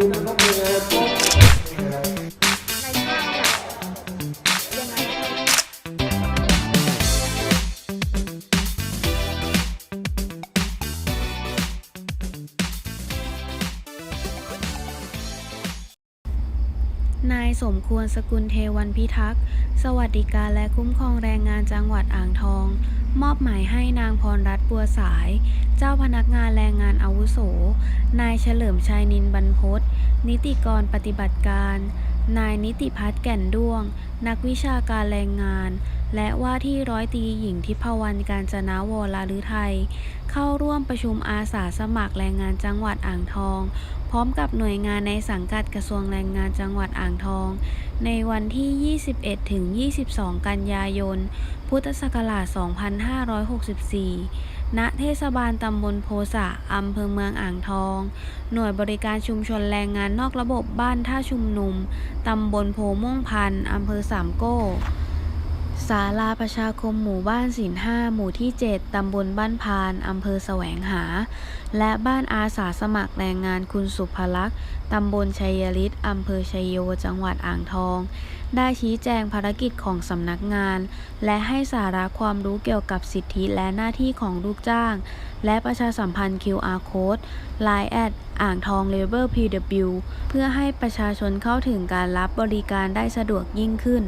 บิ นายสมควรสกุลเทวันพิทักษ์ สวัสดิการและคุ้มครองแรงงานจังหวัดอ่างทอง มอบหมายให้นางพรรัตน์บัวสาย เจ้าพนักงานแรงงานอาวุโส นายเฉลิมชัยนินบรรพศนิติกรปฏิบัติการ นายนิติพัฒน์แก่นด้วง นักวิชาการแรงงาน และว่าที่ร้อยตีหญิงทิพวรรณการจนาวรฤทัยเข้าร่วมประชุมอาสาสมัครแรงงานจังหวัดอ่างทอง พร้อมกับหน่วยงานในสังกัดกระทรวงแรงงานจังหวัดอ่างทอง ในวันที่ 21ถึง22 กันยายน พุทธศักราช 2564ณเทศบาลตำบลโพสะอำเภอเมืองอ่างทอง หน่วยบริการชุมชนแรงงานนอกระบบบ้านท่าชุมนุม ตำบลโพม่วงพันธ์อำเภอสามโก้ ศาลาประชาคมหมู่บ้านสินห้าหมู่ที่ 7 ตำบลบ้านพาน อำเภอแสวงหา และบ้านอาสาสมัครแรงงานคุณสุภลักษณ์ตำบลชัยฤทธิ์ อำเภอชัยโย จังหวัดอ่างทอง ได้ชี้แจงภารกิจของสำนักงาน และให้สาระความรู้เกี่ยวกับสิทธิและหน้าที่ของลูกจ้าง และประชาสัมพันธ์ QR Code Line แอดอ่างทอง Label PW เพื่อให้ประชาชนเข้าถึงการรับบริการได้สะดวกยิ่งขึ้น